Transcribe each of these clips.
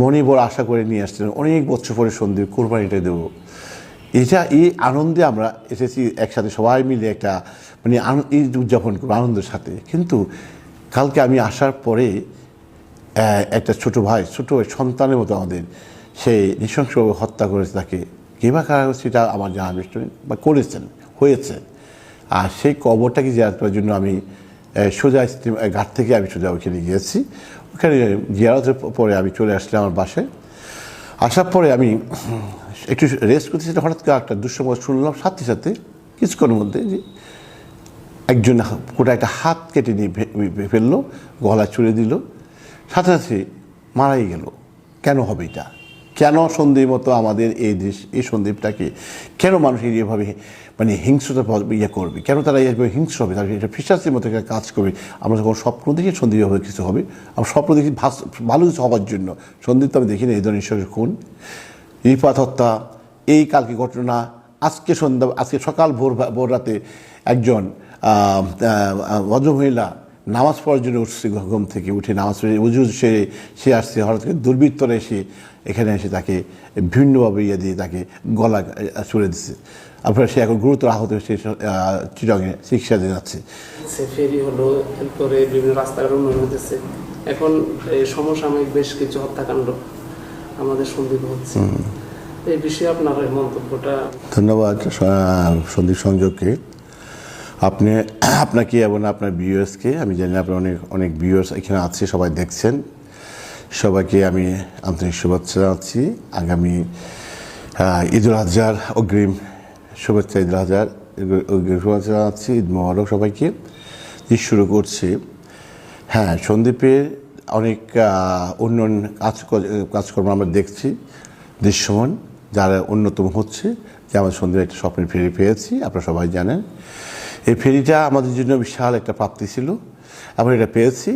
মনে বড় আশা করে নিয়ে আসছিলেন, অনেক বছর পরে সন্দীপ কোরবানিটা দেবো। এটা এই আনন্দে আমরা এসেছি একসাথে সবাই মিলে একটা মানে ঈদ উদযাপন করব আনন্দের সাথে। কিন্তু কালকে আমি আসার পরে একটা ছোট ভাই, ছোট সন্তানের মতো আমাদের, সে নৃশংসভাবে হত্যা করেছে তাকে। কে বা কারা সেটা আমার জানা বিষয় বা করেছেন, হয়েছে। আর সেই কবরটাকে জিয়ারত করার জন্য আমি সোজা ঘাট থেকে আমি সোজা ওখানে গিয়েছি। ওখানে জিয়ারতের পরে আমি চলে আসলাম আমার বাসে আসার পরে আমি একটু রেস্ট করতে সেটা হঠাৎ করে একটা দুঃসময় শুনলাম সাথে সাথে, কিছুক্ষণের মধ্যে যে একজন কোটা একটা হাত কেটে নিয়ে ফেলল, গলা চুড়ে দিল, সাথে সাথে মারাই গেল। কেন হবে এটা? কেন সন্দীপ মতো আমাদের এই দেশ, এই সন্দীপটাকে কেন মানুষ এইভাবে মানে হিংস্রতা ইয়ে করবে? কেন তারা এইভাবে হিংস্র হবে? তারা এটা ফিসাসের মতো একটা কাজ করবে? আমরা যখন স্বপ্ন দেখি সন্দীপ কিছু হবে, আমরা স্বপ্ন দেখি ভালো কিছু হওয়ার জন্য। সন্দীপ তো আমি দেখি না এই ধরনের ঈশ্বরের খুন। রিপাত হত্যা, এই কালকে ঘটনা, আজকে সন্ধ্যা, আজকে সকাল ভোর ভোর রাতে একজন ভদ্রমহিলা নামাজ পড়ার জন্য উঠছে ঘুম থেকে উঠে নামাজ পড়ে, উজু, সে সে আসছে, হঠাৎ করে দুর্বৃত্তরা এসে এখানে এসে তাকে বিভিন্নভাবে ইয়ে দিয়ে তাকে গলা ছুড়ে দিচ্ছে আপনার সে এখন গুরুতর আহত সে চিকিৎসা দিয়ে যাচ্ছে। ফেরি হলো এরপরে বিভিন্ন রাস্তাঘাট উন্নয়ন হতেছে এখন সমসাময়িক বেশ কিছু হত্যাকাণ্ড আমাদের সন্দীপ হচ্ছে। এই বিষয়ে আপনার মন্তব্যটা ধন্যবাদ সন্দীপ সংযোগকে। আপনি আপনাকে এবং আপনার ভিউয়ার্সকে আমি জানি আপনার অনেক অনেক ভিউয়ার্স এখানে আছে সবাই দেখছেন। সবাইকে আমি আন্তরিক শুভেচ্ছা জানাচ্ছি। আগামী ঈদুল আজহার অগ্রিম শুভেচ্ছা, ঈদুল আজহার অগ্রিম শুভেচ্ছা জানাচ্ছি। ঈদ মোবারক সবাইকে। ঈদ শুরু করছি। হ্যাঁ সন্দীপের অনেক উন্নয়ন কাজ, কাজকর্ম আমরা দেখছি। দৃশ্যমান, যারা অন্যতম হচ্ছে যে আমাদের সন্দীপ একটা স্বপ্নের ফেরি পেয়েছি, আপনারা সবাই জানেন। এই ফেরিটা আমাদের জন্য বিশাল একটা প্রাপ্তি ছিল। আমরা এটা পেয়েছি।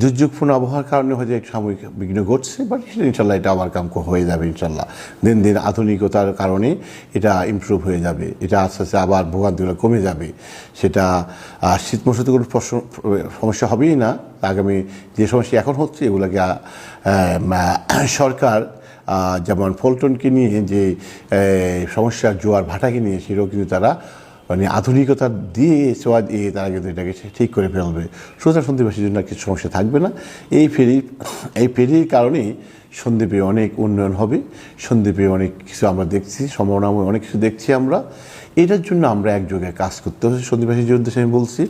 দুর্যোগপূর্ণ আবহাওয়ার কারণে হয়তো একটু সাময়িক বিঘ্ন ঘটছে বাট ইনশাল্লাহ এটা আবার কাম হয়ে যাবে ইনশাল্লাহ দিন দিন আধুনিকতার কারণে এটা ইমপ্রুভ হয়ে যাবে, এটা আস্তে আস্তে আবার ভোগান্তিগুলো কমে যাবে। সেটা শীত মৌসুমে কোনো সমস্যা হবেই না। আগামী যে সমস্যা এখন হচ্ছে, এগুলোকে সরকার যেমন ফলটনকে নিয়ে যে সমস্যা, জোয়ার, ভাটাকে নিয়ে সেটাও কিন্তু তারা মানে আধুনিকতা দিয়ে সোয়া দিয়ে তারা কিন্তু এটাকে ঠিক করে ফেলবে। সুতরাং সন্দীপবাসীর জন্য কিছু সমস্যা থাকবে না। এই ফেরি এই ফেরির কারণেই সন্দীপে অনেক উন্নয়ন হবে। সন্দীপে অনেক কিছু আমরা দেখছি, সম্ভাবনাময় অনেক কিছু দেখছি আমরা। এটার জন্য আমরা একযোগে কাজ করতে হবে। সন্দীপবাসীর জন্য আমি বলছি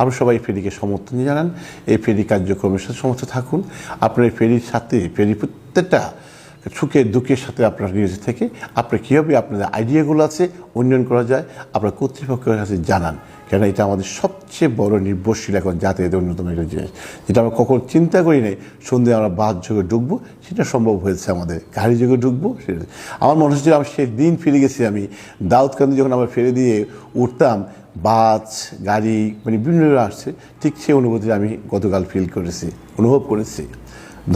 আমরা সবাই ফেরিকে সমর্থন জানান। এই ফেরি কার্যক্রমের সাথে সমর্থ থাকুন। আপনার ফেরির সাথে ফেরি প্রত্যেকটা সুখে, দুঃখের সাথে আপনার নিয়োজিত থেকে আপনার কীভাবে আপনাদের আইডিয়াগুলো আছে উন্নয়ন করা যায়, আপনার কর্তৃপক্ষের কাছে জানান। কেন এটা আমাদের সবচেয়ে বড় নির্ভরশীল এখন যাতায়াতের অন্যতম একটা জিনিস। যেটা আমরা কখন চিন্তা করি নাই, সন্ধ্যে আমরা বাস যোগে ঢুকবো, সেটা সম্ভব হয়েছে আমাদের। গাড়ি যুগে ঢুকবো, সেটা আমার মনে হচ্ছে আমি সেই দিন ফিরে গেছি, আমি দাউদকান্দি যখন আমরা ফিরে দিয়ে উঠতাম, বাস, গাড়ি মানে বিভিন্ন আসছে, ঠিক সেই অনুভূতি আমি গতকাল ফিল করেছি, অনুভব করেছি।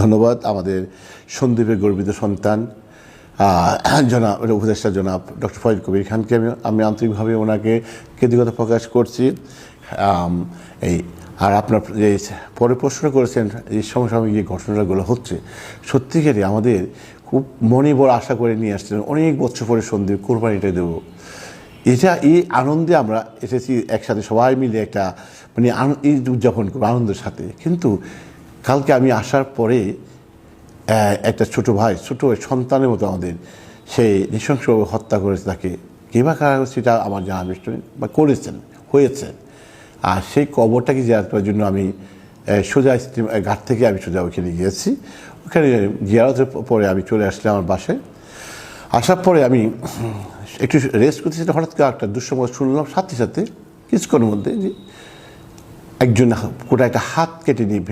ধন্যবাদ আমাদের সন্দীপের গর্বিত সন্তান। জনাব উপদেষ্টা জনাব ডক্টর ফয়েদ কবির খানকে আমি আমি আন্তরিকভাবে ওনাকে কৃতজ্ঞতা প্রকাশ করছি। এই, আর আপনার যে পরে প্রশ্ন করেছেন, এই সমসাময়িক যে ঘটনাগুলো হচ্ছে সত্যিকারই আমাদের খুব মনে বড় আশা করে নিয়ে আসছিলেন, অনেক বছর পরে সন্দীপ কোরবানিটা দেবো। এটা, এই আনন্দে আমরা এসেছি একসাথে সবাই মিলে একটা মানে ঈদ উদযাপন করব আনন্দের সাথে। কিন্তু কালকে আমি আসার পরে একটা ছোট ভাই ছোট সন্তানের মতো আমাদের। সে নৃশংসভাবে হত্যা করেছে তাকে। কে বা কারা সেটা আমার জানা নেই, বা করেছেন হয়েছে। আর সেই কবরটাকে জিয়ারত করার জন্য আমি সোজা ঘাট থেকে আমি সোজা ওখানে গিয়েছি। ওখানে জিয়ারতের পরে আমি চলে আসলাম আমার বাসায় আসার পরে আমি একটু রেস্ট করতে সেটা হঠাৎ করে একটা দুঃসময় শুনলাম সাথে সাথে কিছুক্ষণের মধ্যে যে একজন কোটা একটা হাত কেটে নিয়ে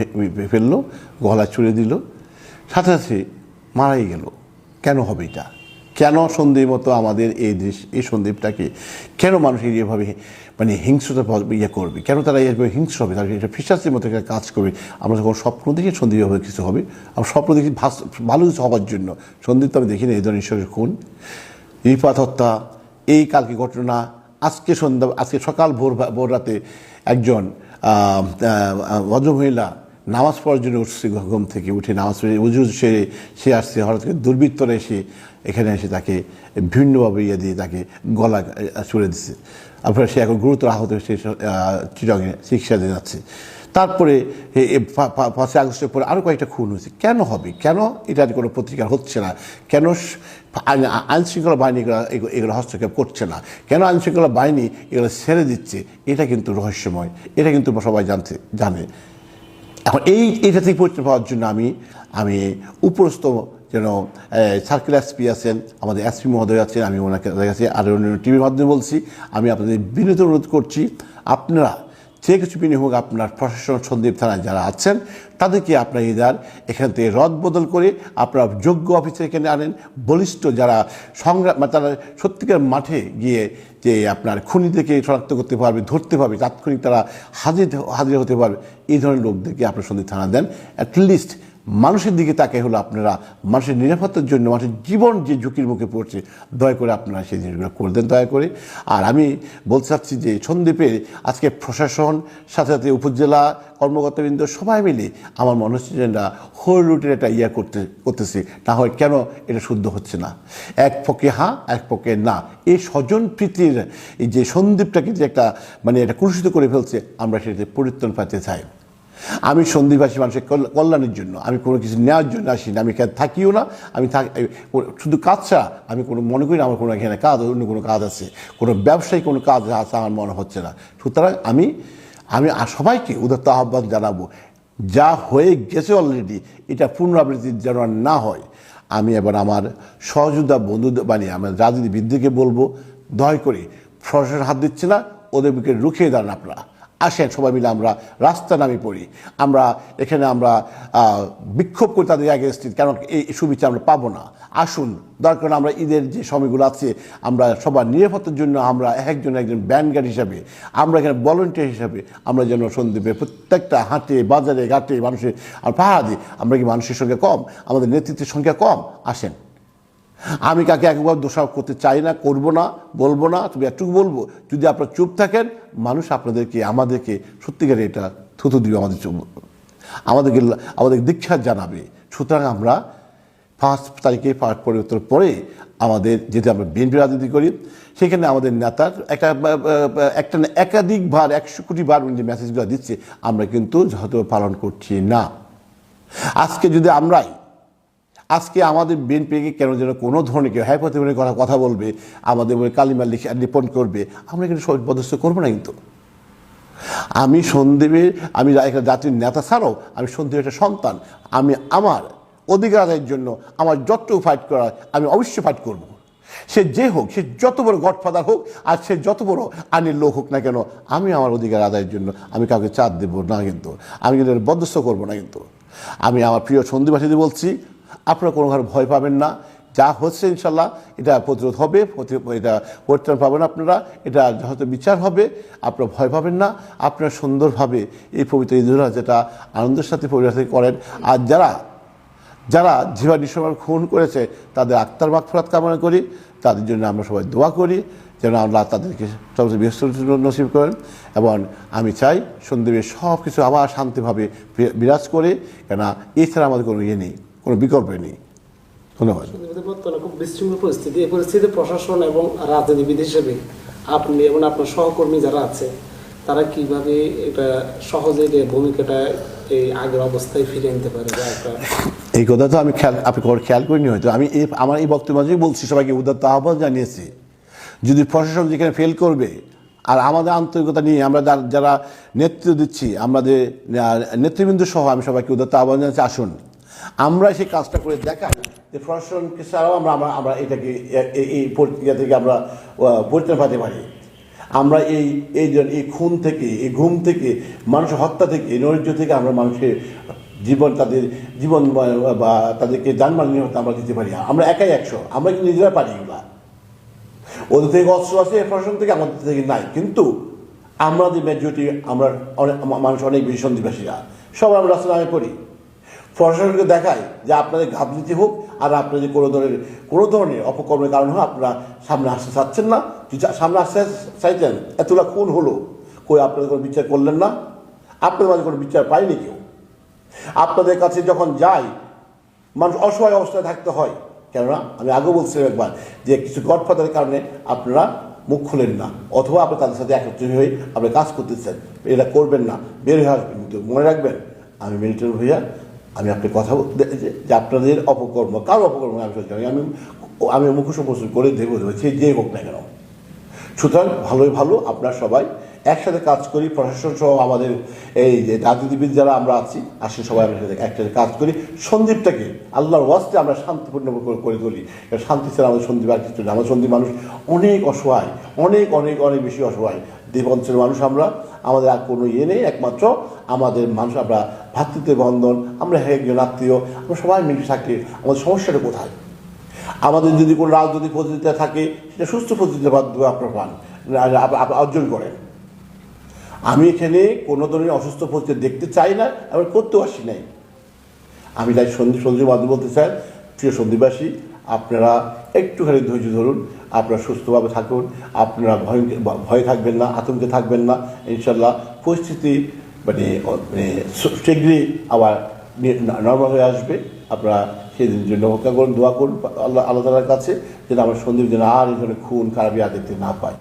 ফেলল গলা চুড়ে দিল। সাথে সাথে মারাই গেল। কেন হবে এটা? কেন সন্দীপ মতো আমাদের এই দেশ, এই সন্দীপটাকে কেন মানুষ এইভাবে মানে হিংস্রতা ইয়ে করবে? কেন তারা এইভাবে হিংস্র হবে? তারা এটা ফিসাসের মতো একটা কাজ করবে? আমরা যখন স্বপ্ন দেখি সন্দীপ হবে কিছু হবে, আমরা স্বপ্ন দেখি ভালো কিছু হওয়ার জন্য। সন্দীপ তো আমি দেখি না এই ধরনের ঈশ্বরের খুন। রিপাত হত্যা, এই কালকে ঘটনা, আজকে সন্ধ্যা, আজকে সকাল ভোর ভোর রাতে একজন ভদ্রমহিলা নামাজ পড়ার জন্য উঠছে ঘুম থেকে উঠে নামাজ পড়ে উজু সেরে সে আসছে, হঠাৎ করে দুর্বৃত্তরা এসে এখানে এসে তাকে বিভিন্নভাবে ইয়ে দিয়ে তাকে গলা ছুড়ে দিচ্ছে আপনার সে এখন গুরুতর আহত হয়ে সে চিরঙে চিকিৎসা দিয়ে যাচ্ছে। তারপরে পাঁচই আগস্টের পরে আরও কয়েকটা খুন হয়েছে। কেন হবে? কেন এটার কোনো প্রতিকার হচ্ছে না? কেন আইনশৃঙ্খলা আইন আইন বাহিনী এগুলো এগু- এগুলো হস্তক্ষেপ করছে না? কেন আইনশৃঙ্খলা বাহিনী এগুলো ছেড়ে দিচ্ছে? এটা কিন্তু রহস্যময়। এটা কিন্তু সবাই জানতে জানে। এখন এই এটা থেকে পরিচয় পাওয়ার জন্য আমি আমি উপরস্থ যেন সার্কেল এসপি আছেন, আমাদের এসপি মহোদয় আছেন, আমি ওনাকে কাছে আর টিভির মাধ্যমে বলছি, আমি আপনাদের বিনীত অনুরোধ করছি, আপনারা যে কিছু বিনিয়োগ আপনার প্রশাসন সন্দীপ থানায় যারা আছেন, তাদেরকে আপনার ইদার এখান থেকে রদ বদল করে আপনার যোগ্য অফিসে এখানে আনেন। বলিষ্ঠ যারা সংগ্রাম মানে তারা সত্যিকার মাঠে গিয়ে যে আপনার খুনিদেরকে শনাক্ত করতে পারবে, ধরতে পারবে, তাৎক্ষণিক তারা হাজির হাজির হতে পারবে, এই ধরনের লোকদেরকে আপনার সন্দীপ থানা দেন। অ্যাটলিস্ট মানুষের দিকে তাকে হলো আপনারা মানুষের নিরাপত্তার জন্য, মানুষের জীবন যে ঝুঁকির মুখে পড়ছে, দয়া করে আপনারা সেই জিনিসগুলো করে দেন দয়া করে। আর আমি বলতে চাচ্ছি যে সন্দীপের আজকে প্রশাসন, সাথে সাথে উপজেলা কর্মকর্তাবৃন্দ সবাই মিলে আমার মনে হচ্ছে যে না হোল রুটের একটা ইয়া করতে, করতেছে। না হয় কেন এটা শুদ্ধ হচ্ছে না। এক পক্ষে হ্যাঁ এক পক্ষে না। এই স্বজন প্রীতির এই যে সন্দীপটাকে যে একটা মানে এটা কুলুষিত করে ফেলছে, আমরা সেটাতে পরিত্রাণ পাইতে চাই। আমি সন্ধিবাসী মানুষের কল্যাণের জন্য, আমি কোনো কিছু নেওয়ার জন্য আসি না আমি এখানে থাকিও না, আমি শুধু কাজ ছাড়া আমি কোনো মনে করি না আমার কোনো এখানে কাজ, অন্য কোনো কাজ আছে, কোনো ব্যবসায়ী কোনো কাজ আছে, আমার মনে হচ্ছে না। সুতরাং আমি আমি সবাইকে উদাত্ত আহ্বান জানাব, যা হয়ে গেছে অলরেডি এটা পুনরাবৃত্তি যেন না হয়। আমি এবার আমার সহযোদ্ধা বন্ধু মানে আমার রাজনীতিবিদদেরকে বলব, দয়া করে প্রশাসন হাত দিচ্ছে না ওদের বুকে রুখিয়ে দাঁড়ান আপনারা। আসেন, সবাই মিলে আমরা রাস্তা নামে পড়ি। আমরা এখানে আমরা বিক্ষোভ করি তাদের অ্যাগেনস্টে কেন এই সুবিচার আমরা পাবো না। আসুন, দরকার আমরা ঈদের যে সময়গুলো আছে, আমরা সবার নিরাপত্তার জন্য আমরা একজন একজন ব্যান্ড গার্ড হিসাবে, আমরা এখানে ভলেন্টিয়ার হিসাবে আমরা যেন সন্দীপে প্রত্যেকটা হাটে, বাজারে, ঘাটে মানুষের পাহাড়া দিই আমরা কি মানুষের সংখ্যা কম? আমাদের নেতৃত্বের সংখ্যা কম? আসেন। আমি কাকে একবার দোষারোপ করতে চাই না, করব না, বলব না, তবে একটুকু বলব, যদি আপনারা চুপ থাকেন, মানুষ আপনাদেরকে, আমাদেরকে সত্যিকারে এটা থুতু দিবে আমাদের আমাদেরকে, আমাদের দীক্ষা জানাবে। সুতরাং আমরা পাঁচ তারিখে পাঁচ পরিবর্তন পরে আমাদের, যেহেতু আমরা বিএনপি রাজনীতি করি, সেখানে আমাদের নেতার একটা একটা একাধিকবার একশো কোটি বার যে মেসেজগুলো দিচ্ছে, আমরা কিন্তু যত পালন করছি না। আজকে যদি আমরাই আজকে আমাদের বিএনপিকে কেন যেন কোনো ধরনের কেউ হাইপোথেটিক্যাল কথা কথা বলবে, আমাদের বলে কালিমা লিখে নিপন করবে, আমরা কিন্তু সহজ পদস্থ করব না কিন্তু। আমি সন্দীপের আমি একটা জাতির নেতা ছাড়াও আমি সন্দীপের একটা সন্তান, আমি আমার অধিকার আদায়ের জন্য আমার যতটুকু ফাইট করা আমি অবশ্যই ফাইট করব। সে যে হোক, সে যত বড় গডফাদার হোক, আর সে যত বড় আইনের লোক হোক না কেন, আমি আমার অধিকার আদায়ের জন্য আমি কাউকে চাপ দেবো না কিন্তু। আমি কিন্তু এর বরদস্ত করব না কিন্তু। আমি আমার প্রিয় সন্দীপবাসীদের বলছি আপনারা কোনোভাবে ভয় পাবেন না। যা হচ্ছে ইনশাল্লাহ এটা প্রতিরোধ হবে এটা পরিত্রাণ পাবেন আপনারা, এটা হয়তো বিচার হবে, আপনারা ভয় পাবেন না। আপনারা সুন্দরভাবে এই পবিত্র ঈদুল যেটা আনন্দের সাথে পরিবার থেকে করেন, আর যারা যারা জীবা নিঃসময় খুন করেছে, তাদের আত্মার মাগফরাত কামনা করি, তাদের জন্য আমরা সবাই দোয়া করি, যেন আল্লাহ তাদেরকে সবচেয়ে ব্যস্ত নসিব করেন, এবং আমি চাই সন্দীপের সব কিছু আবার শান্তিভাবে বিরাজ করে, কেননা এছাড়া আমাদের কোনো ইয়ে নেই। কোনো বিকল্প নেই। ধন্যবাদ। সন্দীপের খুব বিশৃঙ্খল পরিস্থিতি। এই পরিস্থিতিতে প্রশাসন এবং রাজনীতিবিদ হিসেবে আপনি এবং আপনার সহকর্মী যারা আছে তারা কীভাবে এটা সহজে যে ভূমিকাটা এই আগের অবস্থায় ফিরে আনতে পারে বা একটা এই কথা তো আমি খেয়াল আপনি খেয়াল করিনি হয়তো। আমি এই আমার এই বক্তব্য মাঝেই বলছি সবাইকে উদাত্ত আহ্বান জানিয়েছি। যদি প্রশাসন যেখানে ফেল করবে আর আমাদের আন্তরিকতা নিয়ে আমরা যারা- যারা নেতৃত্ব দিচ্ছি আমাদের নেতৃবৃন্দ সহ আমি সবাইকে উদাত্ত আহ্বান জানাচ্ছি আসুন। আমরা সেই কাজটা করে দেখাই যে প্রশাসনকে ছাড়াও আমরা আমরা আমরা এটাকে এই পরিক্রিয়া থেকে আমরা পরিত্রাণ পাতে পারি। আমরা এই এই এই খুন থেকে, এই ঘুম থেকে, মানুষের হত্যা থেকে এই নৈরাজ্য থেকে আমরা মানুষের জীবন তাদের জীবন বা- তাদেরকে যানবাহন নিরাপত্তা আমরা দিতে পারি। আমরা একাই একশো। আমরা কিন্তু নিজেরা পারি এগুলা। ওদের থেকে অস্ত্র আছে প্রশাসন থেকে, আমাদের থেকে নাই। কিন্তু আমরা যে মেজরিটি আমরা অনেক মানুষ অনেক বেশি সন্ধিবাসীরা সবাই আমরা রাস্তা পড়ি। প্রশাসনকে দেখায় যে আপনাদের ঘাবলিতে হোক আর আপনাদের কোনো ধরনের কোনো ধরনের অপকর্মের কারণ হোক, আপনারা সামনে আসতে চাচ্ছেন না। সামনে আসতে চাইছেন এতটা খুন হলো, কই আপনাদের কোনো বিচার করলেন না? আপনাদের মাঝে কোনো বিচার পায়নি কেউ? আপনাদের কাছে যখন যাই, মানুষ অসহায় অবস্থায় থাকতে হয়। কেননা, আমি আগেও বলছিলাম একবার যে কিছু গডফাদারের কারণে আপনারা মুখ খুলেন না, অথবা আপনি তাদের সাথে একত্রিত হয়ে আপনি কাজ করতেছেন। এটা করবেন না। বের হয়ে আসবেন। মনে রাখবেন, আমি মিলিটারি হইয়া আমি আপনি কথা যে- আপনাদের অপকর্ম, কারও অপকর্ম? আমি সহ্য আমি আমি মুখোশ প্রস্তুত করে দেবো দেবো সে যে হোক না কেন। সুতরাং ভালোই ভালো, আপনার সবাই একসাথে কাজ করি, প্রশাসন সহ আমাদের এই যে রাজনীতিবিদ যারা আমরা আছি, আসে সবাই আমরা একসাথে কাজ করি। সন্দীপটাকে, আল্লাহর ওয়াস্তে আমরা শান্তিপূর্ণ করে করে তুলি। শান্তি ছাড়া আমাদের সন্দীপ আর কিছু না। আমাদের সন্দীপ মানুষ অনেক অসহায়, অনেক অনেক অনেক বেশি অসহায়। দ্বীপ অঞ্চলের মানুষ আমরা, আমাদের আর কোনো ইয়ে নেই, একমাত্র আমাদের মানুষ, আমরা ভাতৃত্বের বন্ধন, আমরা একজন আত্মীয়, আমরা সবাই মিলে থাকি। আমাদের সমস্যাটা কোথায়? আমাদের যদি কোনো রাজনৈতিক প্রতিযোগিতা থাকে, সেটা সুস্থ প্রতিযোগিতার মাধ্যমে আপনারা পান অর্জন করেন। আমি এখানে কোনো ধরনের অসুস্থ প্রতিযোগিতা দেখতে চাই না এবং করতেও আসি নাই। আমি তাই সন্ধি সন্দীপ মাধ্যমে বলতে চাই, প্রিয় সন্দীপবাসী আপনারা একটুখানি ধৈর্য ধরুন, আপনারা সুস্থভাবে থাকুন, আপনারা ভয় ভয় থাকবেন না, আতঙ্কে থাকবেন না ইনশাল্লাহ পরিস্থিতি মানে মানে শীঘ্রই আবার নর্মাল হয়ে আসবে। আপনারা সেদিন জন্য অপেক্ষা করুন, দোয়া করুন, আল্লাহ আল্লাহ তালার কাছে যেন আমার সন্দীপ যেন আর ধরনের খুন, খারাপ আর না পায়